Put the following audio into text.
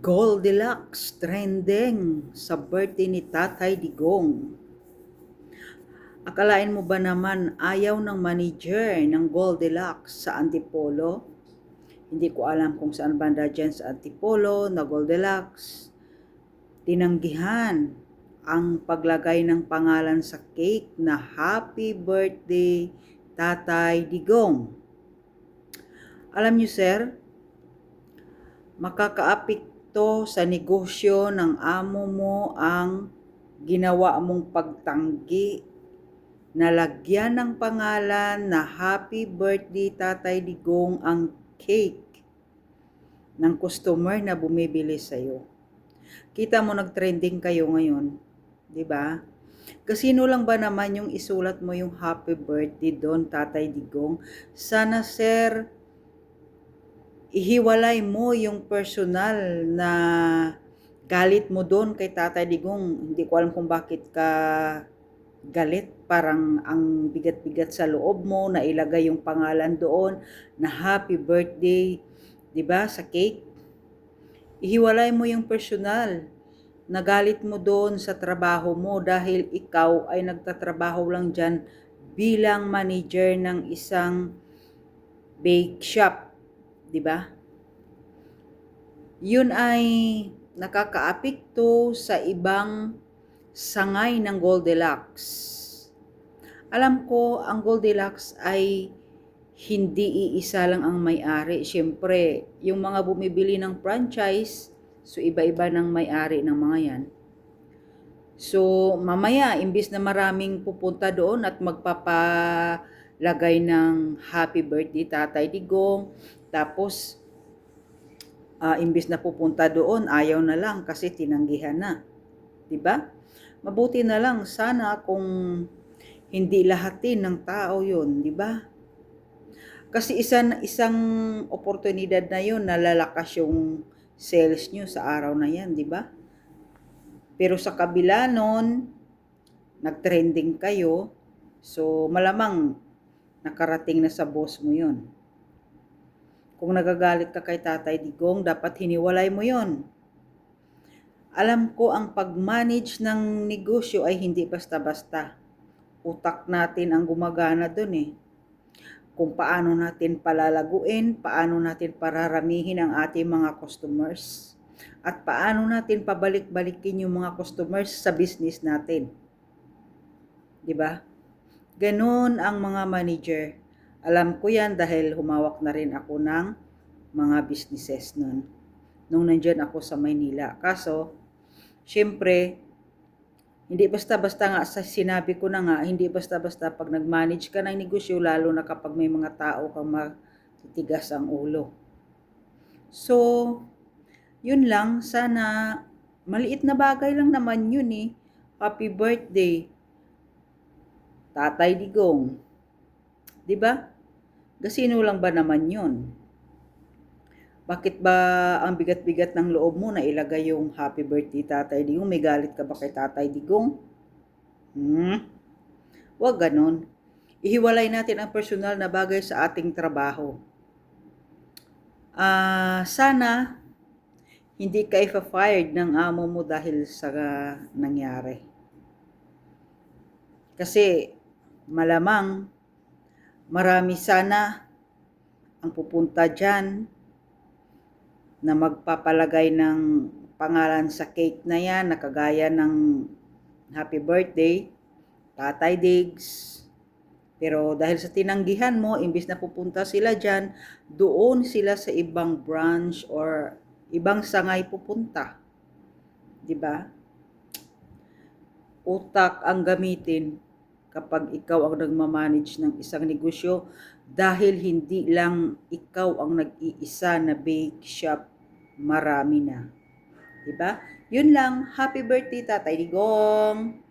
Goldilocks trending sa birthday ni Tatay Digong. Akalain mo ba naman ayaw ng manager ng Goldilocks sa Antipolo? Hindi ko alam kung saan banda dyan sa Antipolo na Goldilocks. Tinanggihan ang paglagay ng pangalan sa cake na Happy Birthday Tatay Digong. Alam niyo sir, makakaapekto sa negosyo ng amo mo ang ginawa mong pagtanggi na lagyan ng pangalan na Happy Birthday Tatay Digong ang cake ng customer na bumibili sa'yo. Kita mo nag-trending kayo ngayon, di ba? Kasino lang ba naman yung isulat mo yung happy birthday doon, Tatay Digong? Sana sir, ihiwalay mo yung personal na galit mo doon kay Tatay Digong. Hindi ko alam kung bakit ka galit. Parang ang bigat-bigat sa loob mo na ilagay yung pangalan doon na happy birthday, 'di ba, sa cake. Ihiwalay mo yung personal na galit mo doon sa trabaho mo dahil ikaw ay nagtatrabaho lang dyan bilang manager ng isang bake shop 'di ba? Yun ay nakakaapekto sa ibang sangay ng Goldilocks. Alam ko, ang Goldilocks ay hindi iisa lang ang may-ari. Siyempre, yung mga bumibili ng franchise, so iba-iba ng may-ari ng mga yan. So, mamaya, imbis na maraming pupunta doon at magpapalagay ng happy birthday Tatay Digong, tapos, uh, imbis na pupunta doon, ayaw na lang kasi tinanggihan na. 'Di ba? Mabuti na lang sana kung hindi lahatin ng tao 'yon, 'di ba? Kasi isang isang oportunidad na 'yon na lalakas yung sales nyo sa araw na 'yan, 'di ba? Pero sa kabila nun, nag-trending kayo, so malamang nakarating na sa boss mo 'yon. Kung nagagalit ka kay Tatay Digong, dapat hiniwalay mo yon. Alam ko ang pag-manage ng negosyo ay hindi basta-basta. Utak natin ang gumagana dun eh. Kung paano natin palalaguin, paano natin pararamihin ang ating mga customers, at paano natin pabalik-balikin yung mga customers sa business natin. 'Di ba? Ganon ang mga manager alam ko yan dahil humawak na rin ako ng mga businesses nun. Nung nandyan ako sa Maynila. Kaso, syempre, hindi basta-basta nga sa sinabi ko na nga, hindi basta-basta pag nag-manage ka ng negosyo, lalo na kapag may mga tao kang matitigas ang ulo. So, yun lang, sana maliit na bagay lang naman yun eh. Happy birthday, Tatay Digong. 'Di ba? Gasino lang ba naman 'yon? Bakit ba ang bigat-bigat ng loob mo na ilagay yung happy birthday Tatay Digong? May galit ka ba kay Tatay Digong? Hmm? Huwag ganon. Ihiwalay natin ang personal na bagay sa ating trabaho. Ah, uh, sana hindi ka ifa-fired ng amo mo dahil sa nangyari. Kasi malamang Marami sana ang pupunta dyan na magpapalagay ng pangalan sa cake na yan, nakagaya ng happy birthday, Tatay Diggs. Pero dahil sa tinanggihan mo, imbis na pupunta sila dyan, doon sila sa ibang branch or ibang sangay pupunta. 'Di ba? Utak ang gamitin kapag ikaw ang nagmamanage ng isang negosyo dahil hindi lang ikaw ang nag-iisa na bake shop, marami na. 'Di ba? Yun lang. Happy birthday, Tatay Digong!